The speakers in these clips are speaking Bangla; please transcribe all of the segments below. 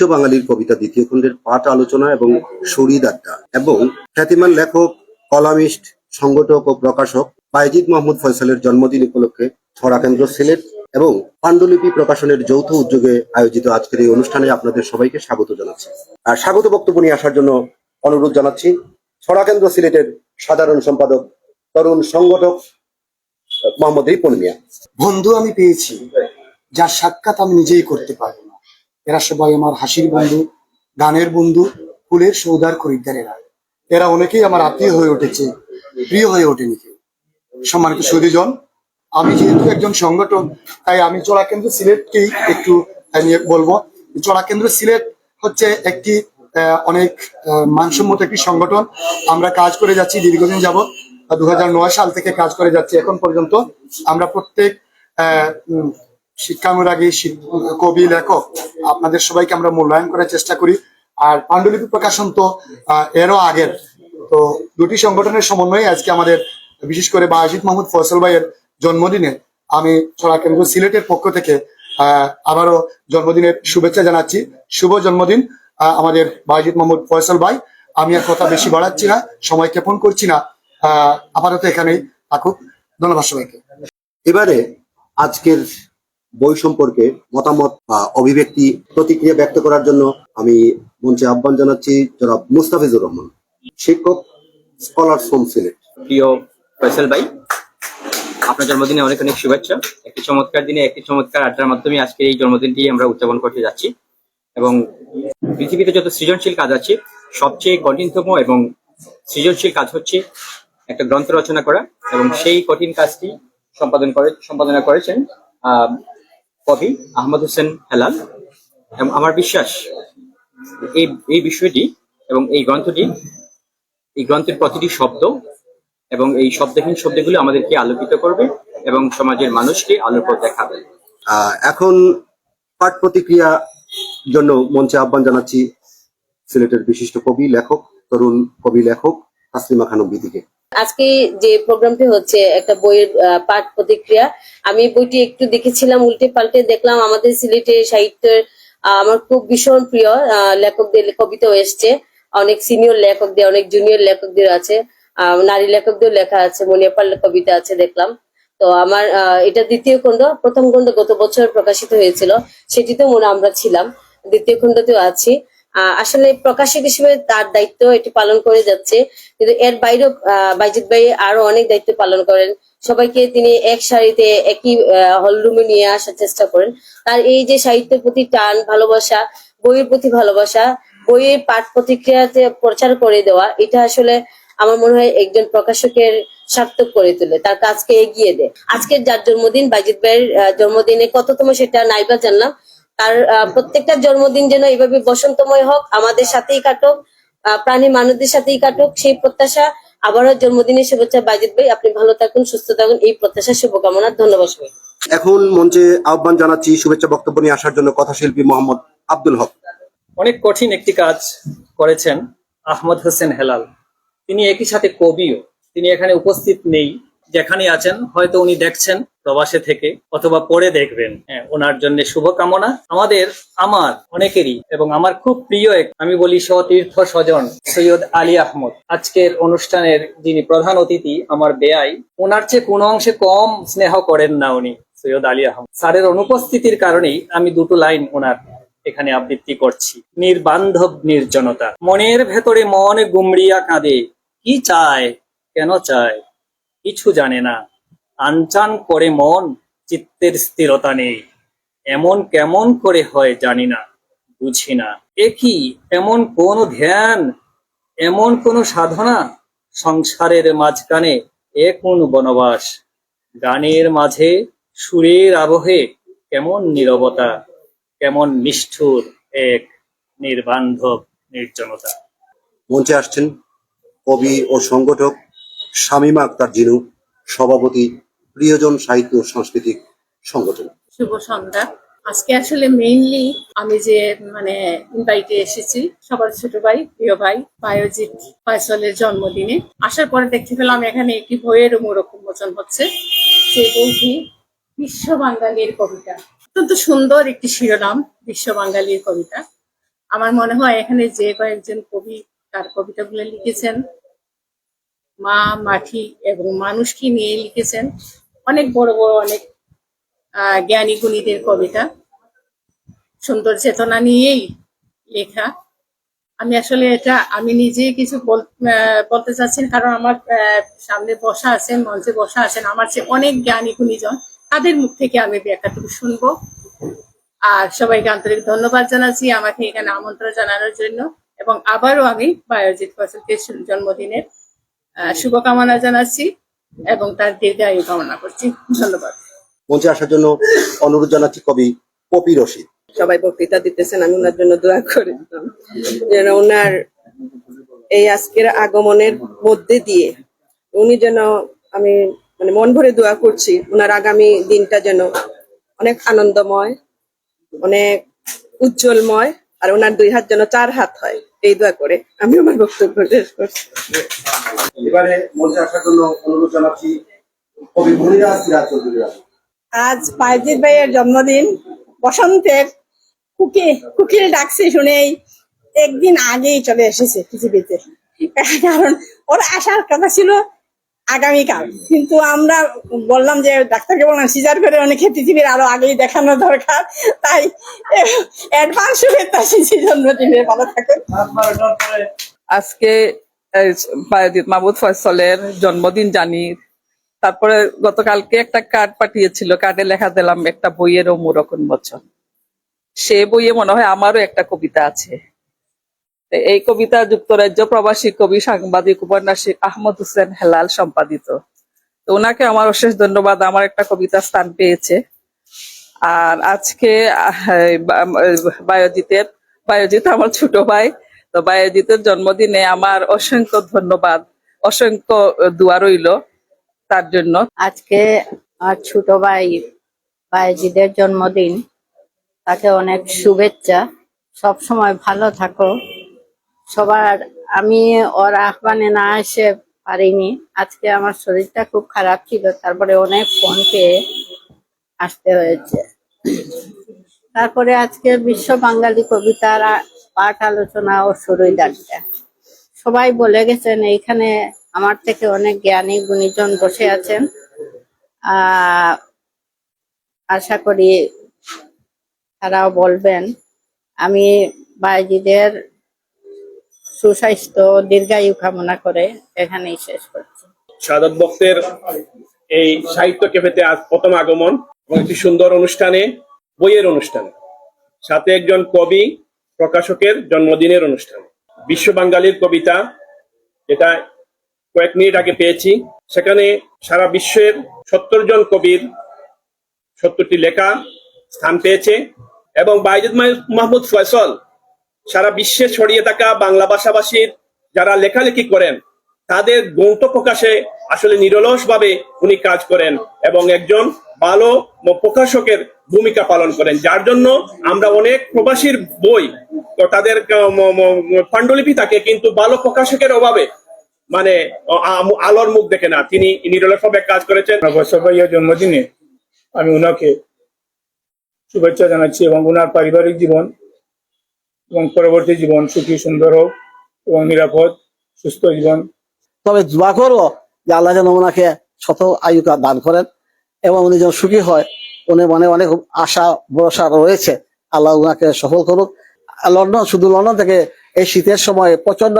বিশ্ব বাঙালির কবিতা, দ্বিতীয় খণ্ডের পাঠ আলোচনা এবং শরীদ আড্ডা এবং খ্যাতিমান লেখক, কলামিস্ট, সংগঠক ও প্রকাশক বাইজিদ মাহমুদ ফয়সালের জন্মদিন উপলক্ষে ছড়া কেন্দ্র সিলেট এবং পাণ্ডুলিপি প্রকাশনের যৌথ উদ্যোগে আয়োজিত আজকের এই অনুষ্ঠানে আপনাদের সবাইকে স্বাগত জানাচ্ছি। আর স্বাগত বক্তব্য নিয়ে আসার জন্য অনুরোধ জানাচ্ছি, ছড়া কেন্দ্র সিলেটের সাধারণ সম্পাদক, তরুণ সংগঠক মোহাম্মদ রিপন মিয়া। বন্ধু আমি পেয়েছি, যার সাক্ষাৎ আমি নিজেই করতে পারব। না এরা সবাই আমার হাসির বন্ধু, গানের বন্ধু, ফুলের সৌদার খরিদ্দার এরা অনেকেই আমার আত্মীয় হয়ে উঠেছে, প্রিয় হয়ে ওঠেনি কেউ। সম্মানিত সুদীজন আমি যেহেতু একজন সংগঠন তাই আমি চড়া কেন্দ্র সিলেটকেই একটু নিয়ে বলব। চড়া কেন্দ্র সিলেট হচ্ছে একটি অনেক মানসম্মত একটি সংগঠন। আমরা কাজ করে যাচ্ছি, দীর্ঘদিন যাবৎ, দু সাল থেকে কাজ করে যাচ্ছি। এখন পর্যন্ত আমরা প্রত্যেক শিক্ষানুরাগী শিক- কবি লেখক আপনাদের সবাইকে আমরা মূল্যায়ন করার চেষ্টা করি। আর পাণ্ডুলিপি প্রকাশন তো এরও আগের। তো দুটি সংগঠনের সমন্বয়ে আজকে আমাদের বিশেষ করে বাজিদ মাহমুদ ফয়সল ভাইয়ের জন্মদিনে আমি ছড়া কেন্দ্র সিলেটের পক্ষ থেকে আবারও জন্মদিনের শুভেচ্ছা জানাচ্ছি। শুভ জন্মদিন আমাদের বাজিদ মাহমুদ ফয়সল ভাই। আমি আর কথা বেশি বাড়াচ্ছি না সময় ক্ষেপণ করছি না। আহ, আপাতত এখানেই থাকুক। ধন্যবাদ সবাইকে। এবারে আজকের বই সম্পর্কে মতামত বা অভিব্যক্তি প্রতিক্রিয়া ব্যক্ত করার জন্য আমি মঞ্চে আহ্বান জানাচ্ছি জনাব মুস্তাফিজুর রহমান, শিক্ষক স্কলার হোম সিলেট। প্রিয় ফয়সাল ভাই, আপনার জন্মদিনে অনেক অনেক শুভেচ্ছা। একটি চমৎকার দিনে একটি চমৎকার আড্ডার মাধ্যমে আজকে এই জন্মদিনটি আমরা উদযাপন করতে যাচ্ছি এবং পৃথিবীতে যত সৃজনশীল কাজ আছে, সবচেয়ে কঠিনতম এবং সৃজনশীল কাজ হচ্ছে একটা গ্রন্থ রচনা করা এবং সেই কঠিন কাজটি সম্পাদন করে সম্পাদনা করেছেন কবি আহমদ হোসেন হেলাল। এবং আমার বিশ্বাস এই এই বিষয়টি এবং এই গ্রন্থটি, এই গ্রন্থের প্রতিটি শব্দ এবং এই শব্দহীন শব্দগুলো আমাদেরকে আলোকিত করবে এবং সমাজের মানুষকে আলোর পথ দেখাবে এখন পাঠ প্রতিক্রিয়া জন্য মঞ্চে আহ্বান জানাচ্ছি সিলেটের বিশিষ্ট কবি, লেখক, তরুণ কবি, লেখক তাসলিমা খানম বিদিকে আজকে যে প্রোগ্রামটি হচ্ছে একটা বইয়ের পাঠ প্রতিক্রিয়া, আমি বইটি একটু দেখেছিলাম, উল্টে পাল্টে দেখলাম, আমাদের সিলেটের সাহিত্যের আমার খুব ভীষণ প্রিয় লেখকদের কবিতাও এসছে, অনেক সিনিয়র লেখকদের, অনেক জুনিয়র লেখকদের আছে নারী লেখকদের লেখা আছে মনিয়াপাল কবিতা আছে দেখলাম। তো আমার এটা দ্বিতীয় খণ্ড, প্রথম খণ্ড গত বছর প্রকাশিত হয়েছিল সেটিতে মনে আমরা ছিলাম, দ্বিতীয় খণ্ডতেও আছি। আসলে প্রকাশক হিসেবে তার দায়িত্ব এটি পালন করে যাচ্ছে। কিন্তু এর বাইরেও বাইজিৎ ভাই আরও অনেক দায়িত্ব পালন করেন। সবাইকে তিনি এক সারিতে একই হলরুমে নিয়ে আসার চেষ্টা করেন। তার এই যে সাহিত্যের প্রতি টান, ভালোবাসা, বইয়ের প্রতি ভালোবাসা, বইয়ের পাঠ প্রতিক্রিয়াতে প্রচার করে দেওয়া, এটা আসলে আমার মনে হয় একজন প্রকাশকের সার্থক করে তোলে, তার কাজকে এগিয়ে দেয়। আজকের যার জন্মদিন, বাইজিৎ ভাইয়ের জন্মদিনে কততম সেটা নাইবা জানলাম। তার আহ, প্রত্যেকটা জন্মদিন যেন এভাবে বসন্তময় হোক আমাদের সাথেই কাটুক আহ, প্রাণী মানুষদের সাথেই কাটুক সেই প্রত্যাশা আবারও জন্মদিনের শুভেচ্ছা বাজিত ভাই। আপনি ভালো থাকুন সুস্থ থাকুন এই প্রত্যাশা শুভকামনা। ধন্যবাদ সবাই এখন মঞ্চে আহ্বান জানাচ্ছি শুভেচ্ছা বক্তব্য নিয়ে আসার জন্য কথাশিল্পী মোহাম্মদ আব্দুল হক। অনেক কঠিন একটি কাজ করেছেন আহমদ হোসেন হেলাল। তিনি একই সাথে কবিও। তিনি এখানে উপস্থিত নেই। যেখানে আছেন, হয়তো উনি দেখছেন প্রবাসে থেকে অথবা পরে দেখবেন। হ্যাঁ ওনার জন্য শুভকামনা। আমাদের, আমার অনেকেরই এবং আমার খুব প্রিয় এক, আমি বলি সতীর্থ স্বজন, সৈয়দ আলী আহমদ। আজকের অনুষ্ঠানের যিনি প্রধান অতিথি, আমার বেয়াই, ওনার চেয়ে কোনো অংশে কম স্নেহ করেন না উনি, সৈয়দ আলী আহমদ। স্যারের অনুপস্থিতির কারণেই আমি দুটো লাইন ওনার এখানে আবৃত্তি করছি। নির্বান্ধব, নির্জনতা। মনের ভেতরে মন গুমড়িয়া কাঁদে। কি চায়, কেন চায়? কিছু জানে না। আনচান করে মন, চিত্তের স্থিরতা নেই। এমন কেমন করে হয় জানি না, বুঝি না। এ কি, এমন কোন ধ্যান, এমন কোন সাধনা? সংসারের মাঝখানে এ কোন বনবাস? গানের মাঝে সুরের আবহে কেমন নীরবতা, কেমন নিষ্ঠুর এক নির্বান্ধব নির্জনতা। মঞ্চে আসছেন কবি ও সংগঠক শামীমা আক্তার জিনু, সভাপতি, প্রিয়জন সাহিত্য সাংস্কৃতিক সংগঠন। শুভ সন্ধ্যা। আজকে আসলে মেইনলি আমি যে মানে ইনভাইটে এসেছি, সবার ছোট ভাই, প্রিয় ভাই বায়োজিৎ ফয়সলের জন্মদিনে। আসার পরে দেখতে পেলাম এখানে একটি বইয়ের মোড়ক উন্মোচন হচ্ছে, যে বইটি বিশ্ব বাঙালির কবিতা। অত্যন্ত সুন্দর একটি শিরোনাম, বিশ্ব বাঙালির কবিতা। আমার মনে হয় এখানে যে কয়েকজন কবি তার কবিতাগুলো লিখেছেন মা মাটি এবং মানুষকে নিয়ে লিখেছেন অনেক বড় বড় অনেক জ্ঞানী গুণীদের কবিতা। সুন্দর চেতনা নিয়েই লেখা। আমি আসলে এটা, আমি নিজে কিছু বলতে চাচ্ছি কারণ আমার সামনে বসা আছেন, মঞ্চে বসা আছেন, আমার চেয়ে অনেক জ্ঞানী গুণীজন, তাদের মুখ থেকে আমি ব্যাখ্যাটুকু শুনব। আর সবাইকে আন্তরিক ধন্যবাদ জানাচ্ছি আমাকে এখানে আমন্ত্রণ জানানোর জন্য এবং আবারও আমি বায়োজিৎ ফসলকে জন্মদিনের শুভকামনা জানাচ্ছি এবং তার দীর্ঘায়ু কামনা করছি। ধন্যবাদ। মঞ্চে আসার জন্য অনুরোধ জানাচ্ছি কবি পপি রশিদ। সবাই বক্তৃতা দিতেছেন আমি ওনার জন্য দোয়া করে। যেন ওনার এই আজকের আগমনের মধ্যে দিয়ে উনি যেন আমি মানে মন ভরে দোয়া করছি ওনার আগামী দিনটা যেন অনেক আনন্দময় অনেক উজ্জ্বলময় আর ওনার দুই হাত যেন চার হাত হয়। এই দোয়া করে। আমি আমার বক্তব্য শেষ করছি। এবারে মঞ্চে আসার জন্য অনুরোধ জানাচ্ছি কবি মনিরা সিরাজ চৌধুরী আজ পায়জিৎ ভাইয়ের জন্মদিন। বসন্তের কুকি কুকিল ডাকছে শুনেই একদিন আগেই চলে এসেছে পৃথিবীতে। কারণ ওর আসার কথা ছিল আগামীকাল। কিন্তু আমরা বললাম যে ডাক্তারকে বললাম সিজার করে অনেকে পৃথিবীর আরও আগেই দেখানো দরকার। তাই অ্যাডভান্স শুভেচ্ছা শিশু জন্মদিনের ভালো থাকুন। আজকে এই, বায়ুদীপ মাহবুব ফয়সলের জন্মদিন জানি। তারপরে গতকালকে একটা কার্ড পাঠিয়েছিল। কার্ডে লেখা দিলাম একটা বইয়ের মুরক উন্মোচন সে বইয়ে মনে হয় আমারও একটা কবিতা আছে। এই কবিতা যুক্তরাজ্য প্রবাসী কবি, সাংবাদিক, উপন্যাসিক আহমদ হোসেন হেলাল সম্পাদিত। তো ওনাকে আমার অশেষ ধন্যবাদ। আমার একটা কবিতা স্থান পেয়েছে। আর আজকে বায়োজিতের, বায়োজিৎ আমার ছোট ভাই, তো বায়োজিতের জন্মদিনে আমার অসংখ্য ধন্যবাদ। অসংখ্য দোয়া রইল তার জন্য। আজকে আমার ছোট ভাই বাইজিদের জন্মদিন। তাকে অনেক শুভেচ্ছা। সব সময় ভালো থাকো। সবার, আমি ওর আহ্বানে না এসে পারিনি। আজকে আমার শরীরটা খুব খারাপ ছিল, তারপরে অনেক ফোন পেয়ে আসতে হয়েছে। তারপরে আজকে বিশ্ব বাঙালি কবিতার পাঠ আলোচনা ও ডাকটা সবাই বলে গেছেন, এইখানে আমার থেকে অনেক জ্ঞানী গুণীজন বসে আছেন। আশা করি তারাও বলবেন। আমি বাইজিদের সুস্বাস্থ্য, দীর্ঘায়ু কামনা করে এখানেই শেষ করছি। সাদত বক্তের এই সাহিত্য ক্যাফেতে আজ প্রথম আগমন এবং একটি সুন্দর অনুষ্ঠানে, বইয়ের অনুষ্ঠানে। সাথে একজন কবি, প্রকাশকের জন্মদিনের অনুষ্ঠান। বিশ্ব বাঙালির কবিতা, যেটা কয়েক মিনিট আগে পেয়েছি। সেখানে সারা বিশ্বের সত্তর জন কবির সত্তরটি লেখা স্থান পেয়েছে এবং বাইজুদ মাহমুদ ফয়সল সারা বিশ্বে ছড়িয়ে থাকা বাংলা ভাষাভাষীর যারা লেখালেখি করেন, তাদের গৌত প্রকাশে আসলে নিরলস ভাবে উনি কাজ করেন এবং একজন ভালো প্রকাশকের ভূমিকা পালন করেন, যার জন্য আমরা অনেক প্রবাসীর বই তাদের পাণ্ডুলিপি থাকে, কিন্তু ভালো প্রকাশকের অভাবে মানে আলোর মুখ দেখে না। তিনি নিরলস ভাবে কাজ করেছেন। বৎসর জন্মদিনে আমি উনাকে শুভেচ্ছা জানাচ্ছি এবং উনার পারিবারিক জীবন এবং পরবর্তী জীবন সুখী, সুন্দর হোক এবং নিরাপদ, সুস্থ জীবন। তবে দোয়া করব যে আল্লাহ যেন ওনাকে শত আয়ু দান করেন এবং উনি যেন সুখী হয়। উনি মনে অনেক আশা, ভরসা রয়েছে। আল্লাহ ওনাকে সফল করুক। লন্ডন, শুধু লন্ডন থেকে এই শীতের সময় প্রচণ্ড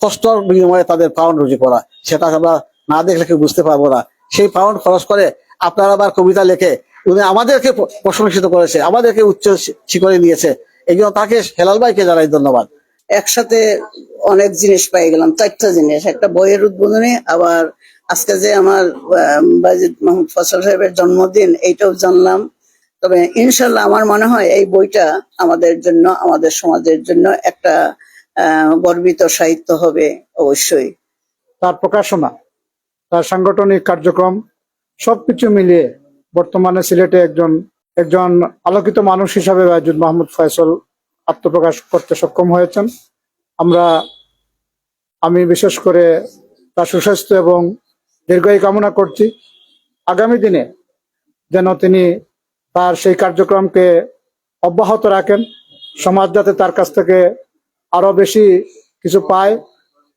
কষ্টর বিনিময়ে তাদের পাউন্ড রুজি করা সেটা আমরা না দেখলে কেউ বুঝতে পারব না। সেই পাউন্ড খরচ করে আপনারা আবার কবিতা লেখে। উনি আমাদেরকে প্রশংসিত করেছে, আমাদেরকে উচ্চ শিখরে নিয়েছে। এই জন্য তাকে হেলাল ভাইকে জানাই ধন্যবাদ। একসাথে অনেক জিনিস পাই গেলাম চারটা জিনিস একটা বইয়ের উদ্বোধনী আবার আজকে যে আমার বাজিদ মাহমুদ ফসল সাহেবের জন্মদিন এইটাও জানলাম। তবে ইনশাল্লাহ আমার মনে হয় এই বইটা আমাদের জন্য আমাদের সমাজের জন্য একটা গর্বিত সাহিত্য হবে অবশ্যই। তার প্রকাশনা তার সাংগঠনিক কার্যক্রম সবকিছু মিলিয়ে বর্তমানে সিলেটে একজন একজন আলোকিত মানুষ হিসাবে রাজুদ মাহমুদ ফয়সল আত্মপ্রকাশ করতে সক্ষম হয়েছেন। আমরা, আমি বিশেষ করে তার সুস্বাস্থ্য এবং দীর্ঘায়ু কামনা করছি। আগামী দিনে যেন তিনি তার সেই কার্যক্রমকে অব্যাহত রাখেন। সমাজ যাতে তার কাছ থেকে আরও বেশি কিছু পায়,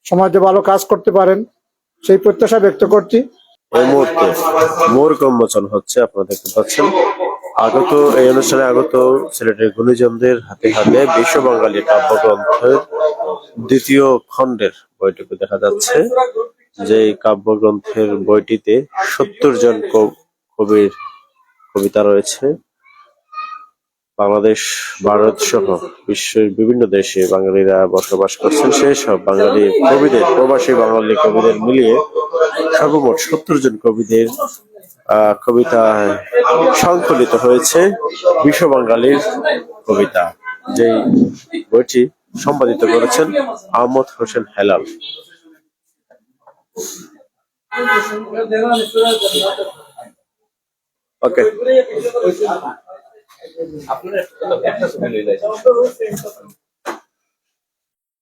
সমাজে ভালো কাজ করতে পারেন, সেই প্রত্যাশা ব্যক্ত করছি। এই মুহূর্তে মোর উন্মোচন হচ্ছে, আপনারা দেখতে পাচ্ছেন। আগত, এই অনুষ্ঠানে আগত সিলেটের গুণীজনদের হাতে হাতে বিশ্ব বাঙালি কাব্যগ্রন্থের দ্বিতীয় খণ্ডের বইটুকু দেখা যাচ্ছে। যে কাব্যগ্রন্থের বইটিতে সত্তর জন কবির কবিতা রয়েছে। বাংলাদেশ, ভারত সহ বিশ্বের বিভিন্ন দেশে বাঙালিরা বসবাস করছেন। সেই সব বাঙালি কবিদের, প্রবাসী বাঙালি কবিদের মিলিয়ে সর্বমোট সত্তর জন কবিদের কবিতা সংকলিত হয়েছে বিশ্ব বাঙালির কবিতা। যেই বইটি সম্পাদিত করেছেন আহমদ হোসেন হেলাল। ওকে।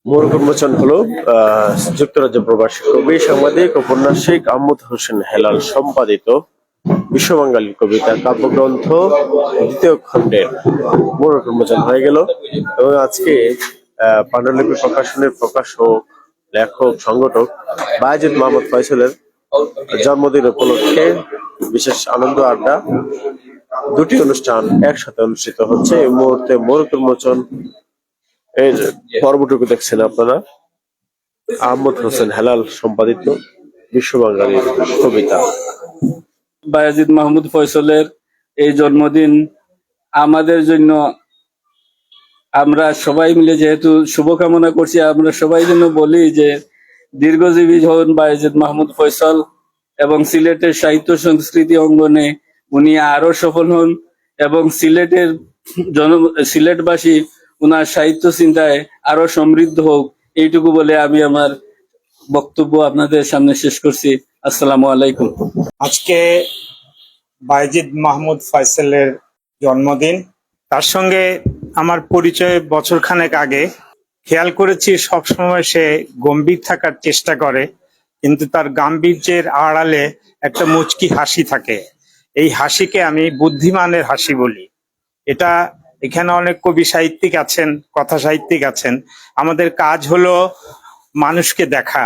মূল উন্মোচন হলো যুক্তরাজ্য প্রবাসী কবি, সাংবাদিক, উপন্যাসিক আহমদ হোসেন হেলাল, সম্পাদিত বিশ্ববাঙ্গালী কবিতা কাব্যগ্রন্থ দ্বিতীয় খণ্ডের মূল উন্মোচন হয়ে গেল। এবং আজকে পাণ্ডুলিপি প্রকাশনের প্রকাশক, লেখক, সংগঠক বায়াজিদ মোহাম্মদ ফয়সলের জন্মদিন উপলক্ষে বিশেষ আনন্দ আড্ডা দুটি অনুষ্ঠান একসাথে অনুষ্ঠিত হচ্ছে। এই মুহূর্তে মোরক উন্মোচন এর পর্বটুকু দেখছেন আপনারা, আহমদ হোসেন হেলাল, সম্পাদিত বিশ্ব বাঙালির কবিতা। বায়াজিদ মাহমুদ ফয়সলের এই জন্মদিন আমাদের জন্য, আমরা সবাই মিলে যেহেতু শুভকামনা করছি, আমরা সবাই জন্য বলি যে দীর্ঘজীবী হন বায়াজিদ মাহমুদ ফয়সল এবং সিলেটের সাহিত্য সংস্কৃতি অঙ্গনে উনি আরও সফল হন এবং সিলেটের জন, সিলেটবাসী উনার সাহিত্য চিন্তায় আরও সমৃদ্ধ হোক, এইটুকু বলে আমি আমার বক্তব্য আপনাদের সামনে শেষ করছি। আসসালামু আলাইকুম। আজকে বাইজিদ মাহমুদ ফয়সালের জন্মদিন। তার সঙ্গে আমার পরিচয় বছরখানেক আগে। খেয়াল করেছি সবসময় সে গম্ভীর থাকার চেষ্টা করে, কিন্তু তার গাম্ভীর্যের আড়ালে একটা মুচকি হাসি থাকে। এই হাসিকে আমি বুদ্ধিমানের হাসি বলি। এটা এখানে অনেক কবি সাহিত্যিক আছেন, কথা সাহিত্যিক আছেন। আমাদের কাজ হলো মানুষকে দেখা।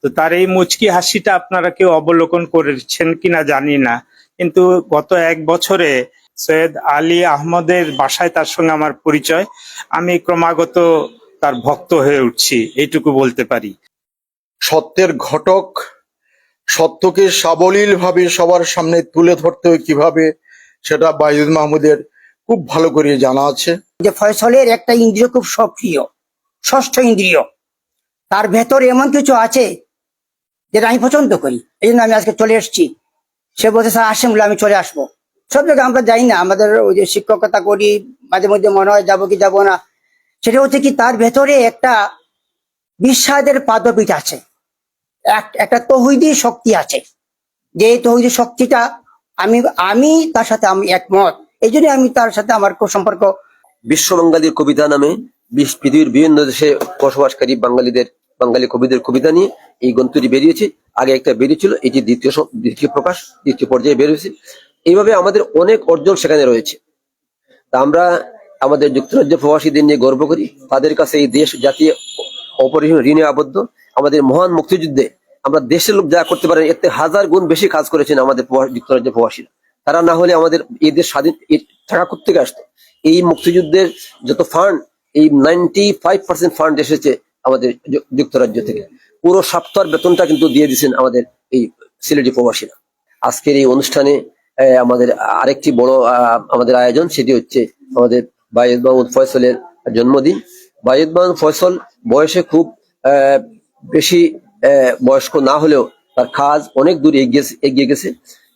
তো তার এই মুচকি হাসিটা আপনারা কেউ অবলোকন করেছেন কিনা জানি না। কিন্তু গত এক বছরে সৈয়দ আলী আহমদের বাসায় তার সঙ্গে আমার পরিচয়। আমি ক্রমাগত তার ভক্ত হয়ে উঠছি, এইটুকু বলতে পারি। সত্যের ঘটক সত্যকে সাবলীল ভাবে সবার সামনে তুলে ধরতে হয় কীভাবে, সেটা বাইজুদ মাহমুদের খুব ভালো করে জানা আছে। যে ফয়সলের একটা ইন্দ্রিয় খুব সক্রিয়, ষষ্ঠ ইন্দ্রিয়। তার ভেতরে এমন কিছু আছে যেটা আমি পছন্দ করি। এই জন্য আমি আজকে চলে এসেছি। সে বলছে, স্যার, আসেন বলে আমি চলে আসব। সব জায়গায় আমরা যাই না। আমাদের ওই যে শিক্ষকতা করি, মাঝে মধ্যে মনে হয় যাব কি যাব না। সেটা হচ্ছে কি, তার ভেতরে একটা বিশ্বাদের পাদপীঠ আছে। একটা তহিদি শক্তি আছে। যে তহিদি শক্তিটা আমি আমি তার সাথে আমি একমত। এই জন্য আমি তার সাথে আমার সম্পর্ক বিশ্ব বাঙালির কবিতা নামে পৃথিবীর বিভিন্ন দেশে বসবাসকারী বাঙালিদের, বাঙালি কবিদের কবিতা নিয়ে এই গ্রন্থটি বেরিয়েছে। আগে একটা বেরিয়েছিল, এটি দ্বিতীয় দ্বিতীয় প্রকাশ, দ্বিতীয় পর্যায়ে বেরিয়েছে। এইভাবে আমাদের অনেক অর্জন সেখানে রয়েছে। তা আমরা আমাদের যুক্তরাজ্য প্রবাসীদের নিয়ে গর্ব করি। তাদের কাছে এই দেশ জাতীয় অপরিসীম ঋণে আবদ্ধ। আমাদের মহান মুক্তিযুদ্ধে আমরা দেশের লোক যা করতে পারেন এতে হাজার গুণ বেশি কাজ করেছেন আমাদের প্রবা- যুক্তরাজ্য প্রবাসীরা। তারা না হলে আমাদের এই দেশ স্বাধীন টাকা কোথেকে আসতো? এই মুক্তিযুদ্ধের যত ফান্ড এই নাইনটি ফাইভ পার্সেন্ট ফান্ড এসেছে আমাদের যুক্তরাজ্য থেকে। পুরো সপ্তাহ বেতনটা কিন্তু দিয়ে দিচ্ছেন আমাদের এই সিলেটি প্রবাসীরা। আজকের এই অনুষ্ঠানে আমাদের আরেকটি বড় আমাদের আয়োজন, সেটি হচ্ছে আমাদের বায়েদ মাহমুদ ফয়সলের জন্মদিন। বায়েদ মাহমুদ ফয়সল বয়সে খুব বেশি বয়স্ক না হলেও তার কাজ অনেক দূর এগিয়ে এগিয়ে গেছে।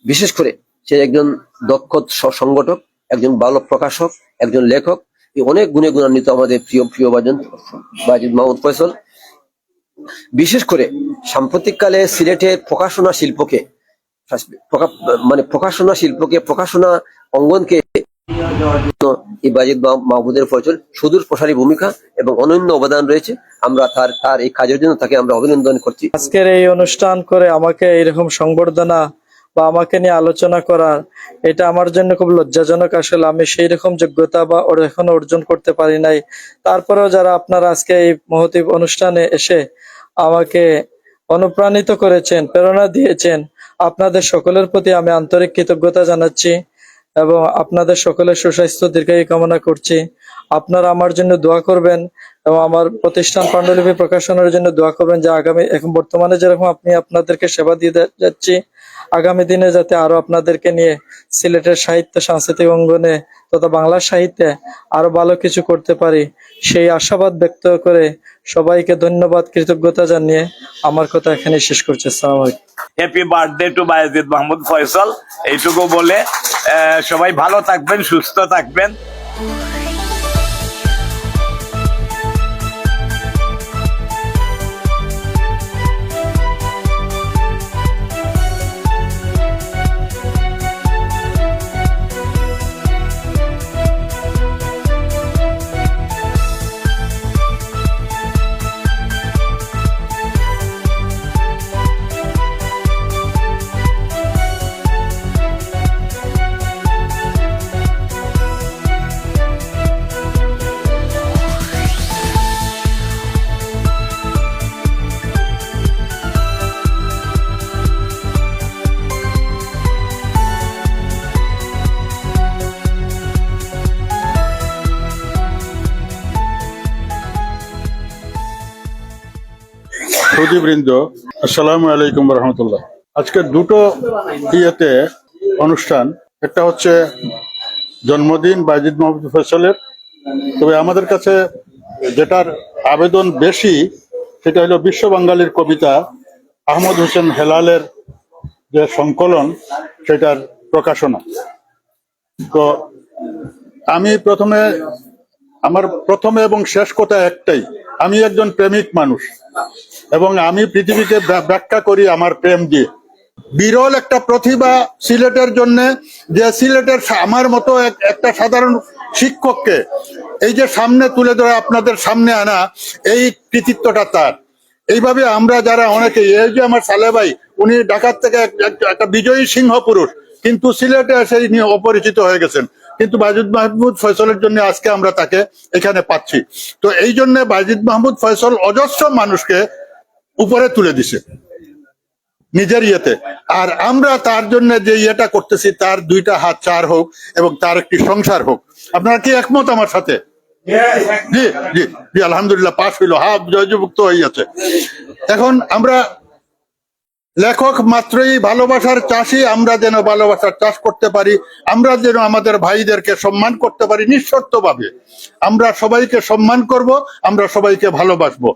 বিশেষ করে সে একজন দক্ষ সংগঠক, একজন ভালো প্রকাশক, একজন লেখক। অনেক গুণে গুণান্বিত আমাদের প্রিয় প্রিয় বাজন বাজিদ মাহমুদ ফয়সল। বিশেষ করে সাম্প্রতিককালে সিলেটের প্রকাশনা শিল্পকে মানে প্রকাশনা শিল্পকে, প্রকাশনা অঙ্গনকে এই বাজিদ মাহ- মাহমুদের সুদূর প্রসারী ভূমিকা এবং অনন্য অবদান রয়েছে। আমরা তার তার এই কাজের জন্য তাকে আমরা অভিনন্দন করছি। আজকের এই অনুষ্ঠান করে আমাকে এরকম সংবর্ধনা বা আমাকে নিয়ে আলোচনা করার, এটা আমার জন্য খুব লজ্জাজনক। আসলে আমি সেই রকম যোগ্যতা বা এখনও অর্জন করতে পারি নাই। তারপরেও যারা আপনারা আজকে এই মহতি অনুষ্ঠানে এসে আমাকে অনুপ্রাণিত করেছেন, প্রেরণা দিয়েছেন, আপনাদের সকলের প্রতি আমি আন্তরিক কৃতজ্ঞতা জানাচ্ছি। এবং আপনাদের সকলের সুস্বাস্থ্য দীর্ঘায়ু কামনা করছি। আপনারা আমার জন্য দোয়া করবেন এবং আমার প্রতিষ্ঠান পাণ্ডুলিপি প্রকাশনের জন্য দোয়া করবেন যে আগামী, এখন বর্তমানে যেরকম আপনি আপনাদেরকে সেবা দিয়ে যাচ্ছি, আগামী দিনে যাতে আরও আপনাদেরকে নিয়ে সিলেটের সাহিত্য, সাংস্কৃতিক অঙ্গনে তথা বাংলা সাহিত্যে আরও ভালো কিছু করতে পারি, সেই আশাবাদ ব্যক্ত করে সবাইকে ধন্যবাদ, কৃতজ্ঞতা জানিয়ে আমার কথা এখানে শেষ করছে। Happy birthday to Bayazid Mahmud Faisal এইটুকু বলে সবাই ভালো থাকবেন, সুস্থ থাকবেন। সুদীবৃন্দ আসসালামু আলাইকুম রহমতুল্লাহ আজকে দুটো ইয়েতে অনুষ্ঠান, একটা হচ্ছে জন্মদিন বাইজিদ মোহাম্মদ ফেসলের তবে আমাদের কাছে যেটার আবেদন বেশি, সেটা হলো বিশ্ব বাঙালির কবিতা আহমদ হোসেন হেলালের যে সংকলন, সেটার প্রকাশনা। তো আমি প্রথমে, আমার প্রথমে এবং শেষ কথা একটাই, আমি একজন প্রেমিক মানুষ। এবং আমি পৃথিবীকে ব্য- ব্যাখ্যা করি আমার প্রেম দিয়ে। বিরল একটা প্রতিভা সিলেটের জন্য, যে সিলেটের আমার মতো এক- একটা সাধারণ শিক্ষককে এই যে সামনে তুলে ধরে আপনাদের সামনে আনা, এই কৃতিত্বটা তার। এইভাবে আমরা যারা অনেকে, এই যে আমার সালে ভাই, উনি ঢাকার থেকে এক- এক- একটা বিজয়ী সিংহ পুরুষ কিন্তু সিলেটে এসে নিয়ে অপরিচিত হয়ে গেছেন। কিন্তু বাজিদ মাহমুদ ফয়সলের জন্য আজকে আমরা তাকে এখানে পাচ্ছি। তো এই জন্য বাজিদ মাহমুদ ফয়সল অজস্র মানুষকে উপরে তুলে দিছে, নিজের ইয়েতে। আর আমরা তার জন্য যে ইয়েটা করতেছি, তার দুইটা হাত চার হোক এবং তার একটি সংসার হোক। আপনারা কি একমত আমার সাথে? জি জি জি, আলহামদুলিল্লাহ, পাশ হইল। হা জয়যুক্ত হয়ে যাচ্ছে এখন আমরা লেখক মাত্রই ভালোবাসার চাষি, আমরা যেন ভালোবাসার চাষ করতে পারি, আমরা যেন আমাদের ভাইদেরকে সম্মান করতে পারি নিঃশর্তভাবে। আমরা সবাইকে সম্মান করব, আমরা সবাইকে ভালোবাসবো।